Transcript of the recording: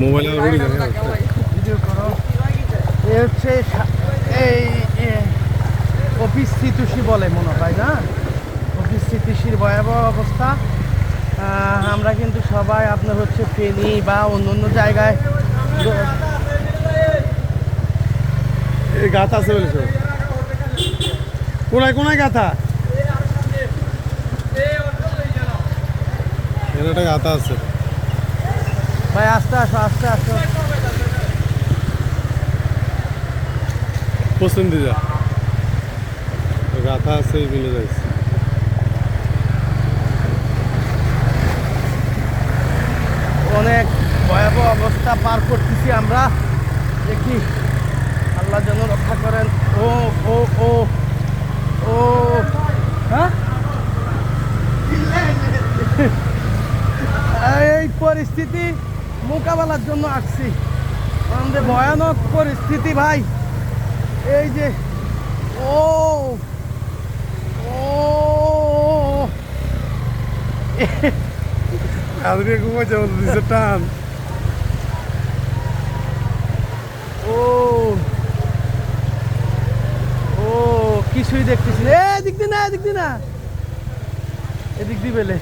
Mobile করো। এ হচ্ছে এই অফিস স্থিতিশী বলে মনে হয় না? অফিস স্থিতিশীর ভয়াবহ অবস্থা। আমরা কিন্তু সবাই আপনার হচ্ছে ফেনি বা অন্য অন্য জায়গায় গাথা আছে বলেছ? কোনায় কোনায় গাথা? এখানে একটা গাথা আছে। ভাই আস্তে আসো আস্তে আসো। দিকে গাথা আছে মিলে যাচ্ছে অনেক ভয়াবহ অবস্থা পার করতেছি আমরা। দেখি আল্লাহ যেন রক্ষা করেন। ও ও ও ও হ্যাঁ? এই পরিস্থিতি মোকাবেলার জন্য আসছি। আমাদের ভয়ানক পরিস্থিতি ভাই। এই যে ও ও দিছে টান। ও ও কিছুই দেখতেছি এদিক দি না এদিক দি না। এদিক দি বেলে।